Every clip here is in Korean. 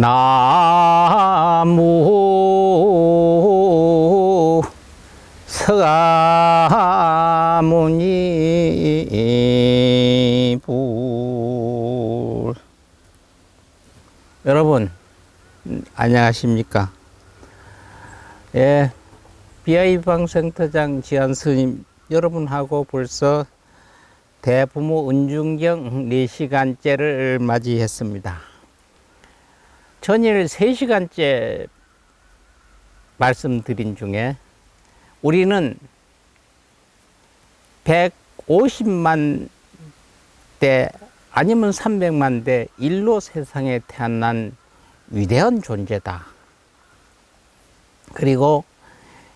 나무 서가모니 불 여러분 음, 안녕하십니까 예 비아이방센터장 지한 스님 여러분하고 벌써 대부모 은중경 4시간째를 맞이했습니다. 전일 3시간째 말씀드린 중에 우리는 150만 대 아니면 300만 대 일로 세상에 태어난 위대한 존재다. 그리고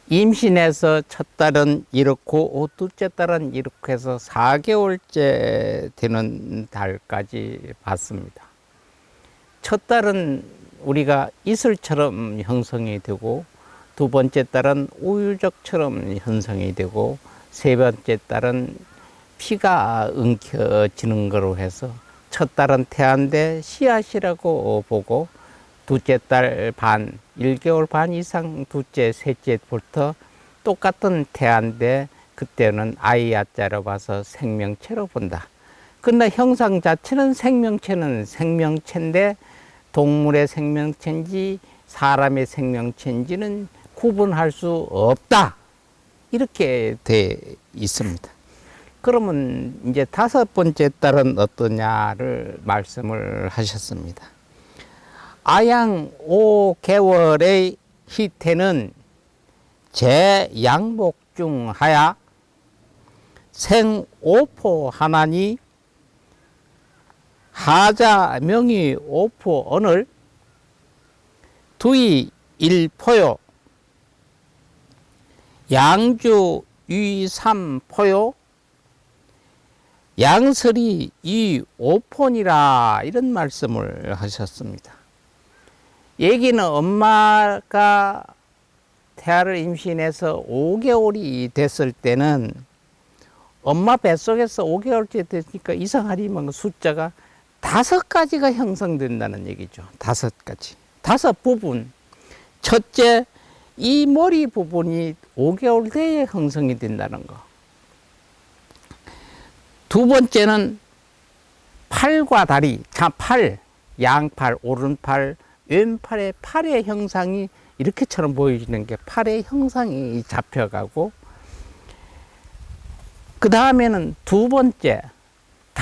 임신해서 첫 딸은 이렇고 둘째 딸은 이렇게 해서 4개월째 되는 달까지 봤습니다. 첫 딸은 우리가 이슬처럼 형성이 되고 두 번째 딸은 우유적처럼 형성이 되고 세 번째 딸은 피가 엉켜지는 거로 해서 첫 딸은 태안대 씨앗이라고 보고 둘째 딸 반, 1개월 반 이상 둘째, 셋째부터 똑같은 태안대 그때는 아이 야자로 봐서 생명체로 본다. 그러나 형상 자체는 생명체는 생명체인데 동물의 생명체인지 사람의 생명체인지는 구분할 수 없다. 이렇게 돼 있습니다. 그러면 이제 다섯 번째 딸은 어떠냐를 말씀을 하셨습니다. 아양 5개월의 희태는 제양복 중 하야 생오포 하나니 하자 명이 오포 언을 두이 일포요 양주 위삼포요 양설이 이 오폰이라 이런 말씀을 하셨습니다. 얘기는 엄마가 태아를 임신해서 5개월이 됐을 때는 엄마 뱃속에서 5개월째 되니까 이상하리만 숫자가 다섯 가지가 형성된다는 얘기죠. 다섯 가지. 다섯 부분. 첫째, 이 머리 부분이 5개월 내에 형성이 된다는 거. 두 번째는 팔과 다리, 자, 팔, 양팔, 오른팔, 왼팔의 팔의 형상이 이렇게처럼 보여지는 게 팔의 형상이 잡혀가고 그 다음에는 두 번째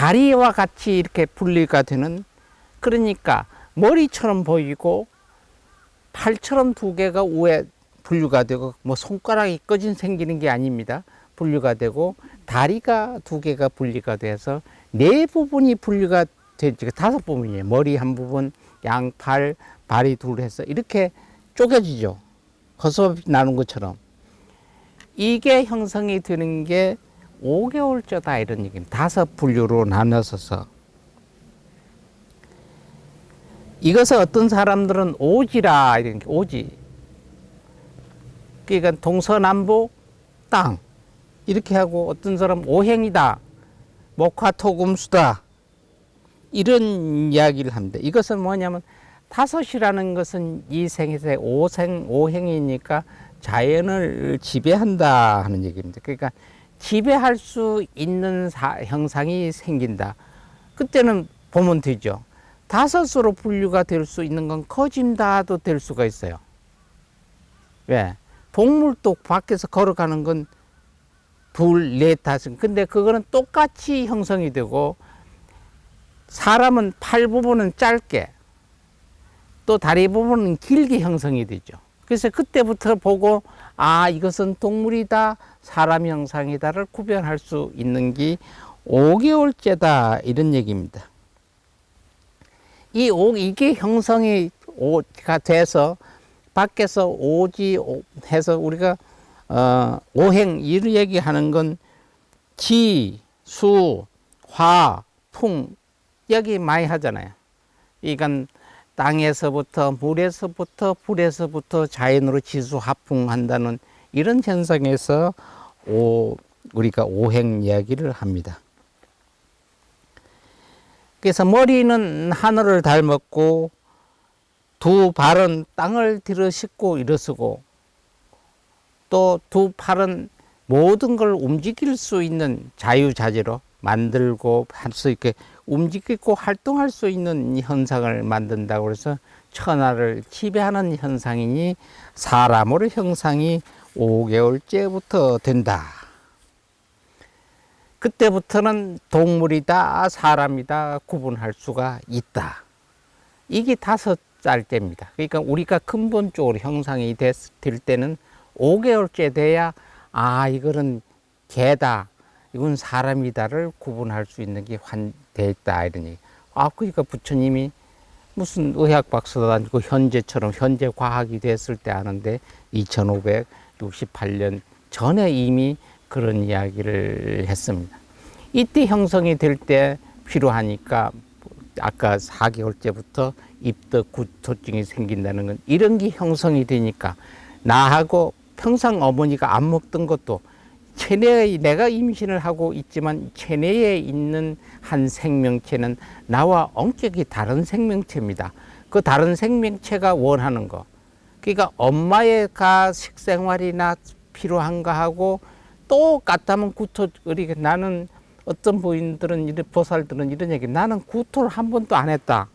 다리와 같이 이렇게 분리가 되는 그러니까 머리처럼 보이고 팔처럼 두 개가 위에 분류가 되고 뭐 손가락이 꺼진 생기는 게 아닙니다. 분류가 되고 다리가 두 개가 분리가 돼서 네 부분이 분류가 되지 다섯 부분이에요. 머리 한 부분, 양팔, 발이 둘 해서 이렇게 쪼개지죠. 허수아비 나눈 것처럼. 이게 형성이 되는 게 5개월째다 이런 얘기입니다. 다섯 분류로 나눠서서. 이것을 어떤 사람들은 오지라 이런 게 오지. 그러니까 동서남북 땅 이렇게 하고 어떤 사람 오행이다. 목화토금수다. 이런 이야기를 합니다. 이것은 뭐냐면 다섯이라는 것은 이 생에서 오생 오행이니까 자연을 지배한다 하는 얘기입니다. 그러니까 지배할 수 있는 사, 형상이 생긴다. 그때는 보면 되죠. 다섯으로 분류가 될 수 있는 건 커진다도 될 수가 있어요. 왜? 동물도 밖에서 걸어가는 건 둘, 넷, 다섯. 근데 그거는 똑같이 형성이 되고 사람은 팔 부분은 짧게 또 다리 부분은 길게 형성이 되죠. 그래서 그때부터 보고 아 이것은 동물이다 사람 형상이다를 구별할 수 있는 게 5개월째다 이런 얘기입니다. 이 오, 이게 형성이 오가 돼서 밖에서 오지 해서 우리가 어, 오행 이를 얘기하는 건 지, 수, 화, 풍 여기 많이 하잖아요. 이건 땅에서부터 물에서부터 불에서부터 자연으로 지수 합풍한다는 이런 현상에서 오, 우리가 오행 이야기를 합니다. 그래서 머리는 하늘을 닮았고 두 발은 땅을 들어 싣고 일어서고 또 두 팔은 모든 걸 움직일 수 있는 자유자재로 만들고 할 수 있게 움직이고 활동할 수 있는 현상을 만든다고 해서 천하를 지배하는 현상이니 사람으로 형상이 5개월째부터 된다. 그때부터는 동물이다, 사람이다 구분할 수가 있다. 이게 다섯 살 때입니다. 그러니까 우리가 근본적으로 형상이 됐, 될 때는 5개월째 돼야 아 이거는 개다, 이건 사람이다를 구분할 수 있는 게 환돼 있다 이런 얘기. 아 그러니까 부처님이 무슨 의학 박사도 아니고 현재처럼 현재 과학이 됐을 때 아는데 2568년 전에 이미 그런 이야기를 했습니다. 이때 형성이 될 때 필요하니까 아까 4개월째부터 입덕 구토증이 생긴다는 건 이런 게 형성이 되니까 나하고 평상 어머니가 안 먹던 것도 체내에 내가 임신을 하고 있지만 체내에 있는 한 생명체는 나와 엄격히 다른 생명체입니다. 그 다른 생명체가 원하는 거. 그러니까 엄마의 가 식생활이나 필요한 거하고 똑같다면 구토 우리 나는 어떤 부인들은 이런 보살들은 이런 얘기 나는 구토를 한 번도 안 했다.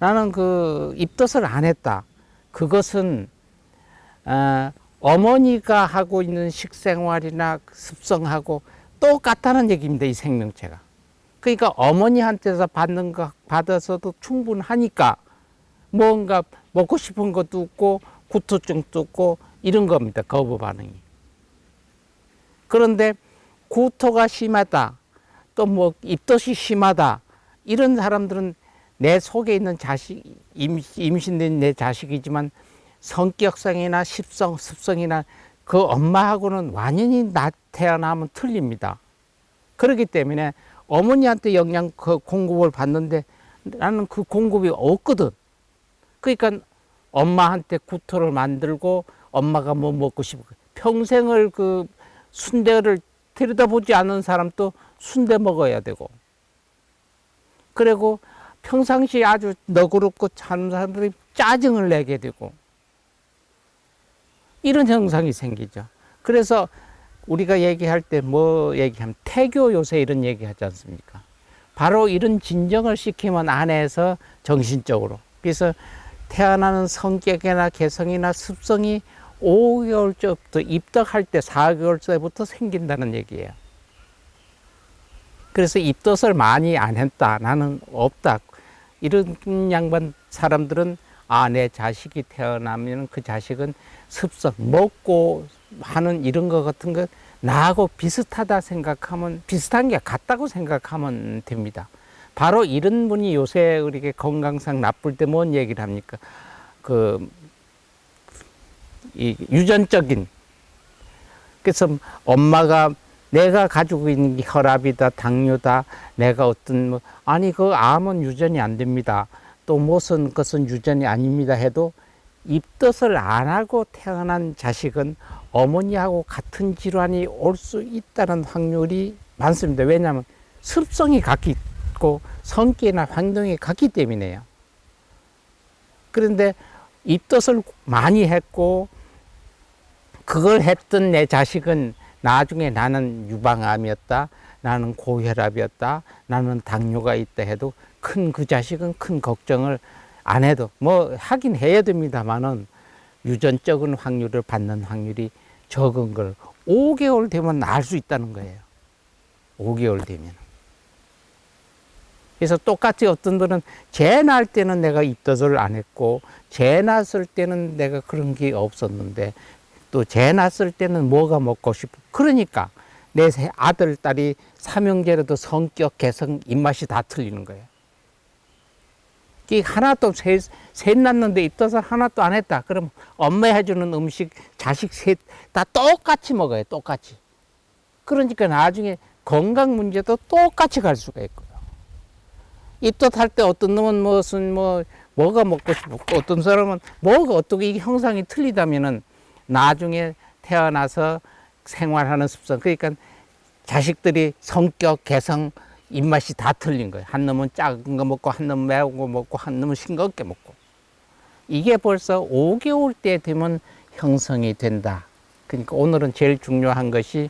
나는 그 입덧을 안 했다. 그것은 어, 어머니가 하고 있는 식생활이나 습성하고 똑같다는 얘기입니다. 이 생명체가. 그러니까 어머니한테서 받는 거 받아서도 충분하니까 뭔가 먹고 싶은 것도 없고 구토증도 없고 이런 겁니다. 거부 반응이. 그런데 구토가 심하다. 또 뭐 입덧이 심하다. 이런 사람들은 내 속에 있는 자식 임, 임신된 내 자식이지만 성격성이나 습성, 습성이나 그 엄마하고는 완전히 나 태어나면 틀립니다. 그렇기 때문에 어머니한테 영양 그 공급을 받는데 나는 그 공급이 없거든. 그러니까 엄마한테 구토를 만들고 엄마가 뭐 먹고 싶어. 평생을 그 순대를 들여다보지 않은 사람도 순대 먹어야 되고. 그리고 평상시 아주 너그럽고 참 사람들이 짜증을 내게 되고. 이런 현상이 생기죠. 그래서 우리가 얘기할 때 뭐 얘기하면 태교 요새 이런 얘기 하지 않습니까? 바로 이런 진정을 시키면 안에서 정신적으로. 그래서 태어나는 성격이나 개성이나 습성이 5개월 째부터 입덕할 때 4개월 째부터 생긴다는 얘기예요. 그래서 입덧을 많이 안 했다. 나는 없다. 이런 양반 사람들은 아, 내 자식이 태어나면 그 자식은 습성, 먹고 하는 이런 거 같은 거 나하고 비슷하다 생각하면, 비슷한 게 같다고 생각하면 됩니다. 바로 이런 분이 요새 우리게 건강상 나쁠 때 뭔 얘기를 합니까? 그, 이 유전적인. 그래서 엄마가 내가 가지고 있는 게 혈압이다, 당뇨다, 내가 어떤 뭐, 아니, 그 암은 유전이 안 됩니다. 또 무슨 것은 유전이 아닙니다 해도 입덧을 안 하고 태어난 자식은 어머니하고 같은 질환이 올 수 있다는 확률이 많습니다. 왜냐하면 습성이 같고 성격이나 환경이 같기 때문에요. 그런데 입덧을 많이 했고 그걸 했던 내 자식은 나중에 나는 유방암이었다. 나는 고혈압이었다. 나는 당뇨가 있다 해도 큰 그 자식은 큰 걱정을 안 해도 뭐 하긴 해야 됩니다만은 유전적인 확률을 받는 확률이 적은 걸 5개월 되면 알 수 있다는 거예요. 5개월 되면. 그래서 똑같이 어떤 분은 재 낳을 때는 내가 입덧을 안 했고 재 낳았을 때는 내가 그런 게 없었는데 또재 낳았을 때는 뭐가 먹고 싶고 그러니까 내 아들 딸이 삼형제라도 성격 개성 입맛이 다 틀리는 거예요. 이 하나도 셋, 셋 낳는데 입덧을 하나도 안 했다. 그럼 엄마 해주는 음식 자식 셋 다 똑같이 먹어요. 똑같이. 그러니까 나중에 건강 문제도 똑같이 갈 수가 있고요. 입덧할 때 어떤 놈은 무슨 뭐 뭐가 먹고 싶고 어떤 사람은 뭐가 어떻게 이게 형상이 틀리다면은 나중에 태어나서 생활하는 습성 그러니까 자식들이 성격 개성 입맛이 다 틀린 거예요. 한 놈은 작은 거 먹고 한 놈은 매운 거 먹고 한 놈은 싱겁게 먹고 이게 벌써 5개월 때 되면 형성이 된다. 그러니까 오늘은 제일 중요한 것이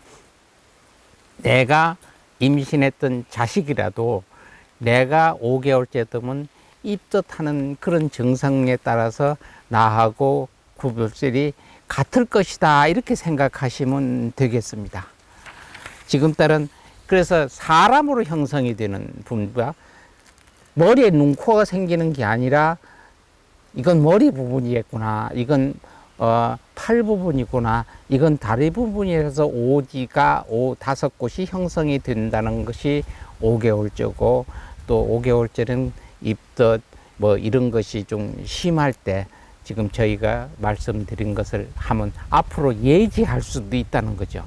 내가 임신했던 자식이라도 내가 5개월째 되면 입덧하는 그런 증상에 따라서 나하고 구별sel이 같을 것이다. 이렇게 생각하시면 되겠습니다. 지금 딸은 그래서 사람으로 형성이 되는 분과 머리에 눈코가 생기는 게 아니라 이건 머리 부분이겠구나. 이건 어, 팔 부분이구나. 이건 다리 부분이라서 오지가 오 다섯 곳이 형성이 된다는 것이 5개월째고 또 5개월째는 입덧 뭐 이런 것이 좀 심할 때 지금 저희가 말씀드린 것을 하면 앞으로 예지할 수도 있다는 거죠.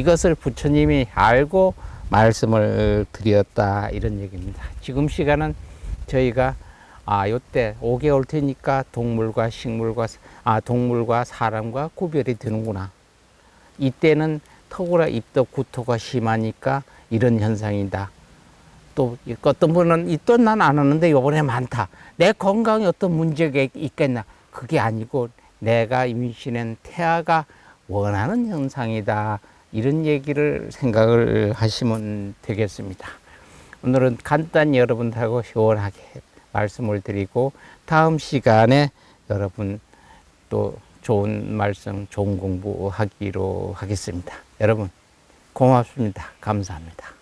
이것을 부처님이 알고 말씀을 드렸다 이런 얘기입니다. 지금 시간은 저희가 아 요때 5개월 되니까 동물과 식물과 아 동물과 사람과 구별이 되는구나. 이때는 턱이라 입덧 구토가 심하니까 이런 현상이다. 또 어떤 분은 이또 난안 하는데 요번에 많다. 내 건강에 어떤 문제가 있- 있겠나? 그게 아니고 내가 임신한 태아가 원하는 현상이다. 이런 얘기를 생각을 하시면 되겠습니다. 오늘은 간단히 여러분들하고 시원하게 말씀을 드리고 다음 시간에 여러분 또 좋은 말씀, 좋은 공부하기로 하겠습니다. 여러분 고맙습니다. 감사합니다.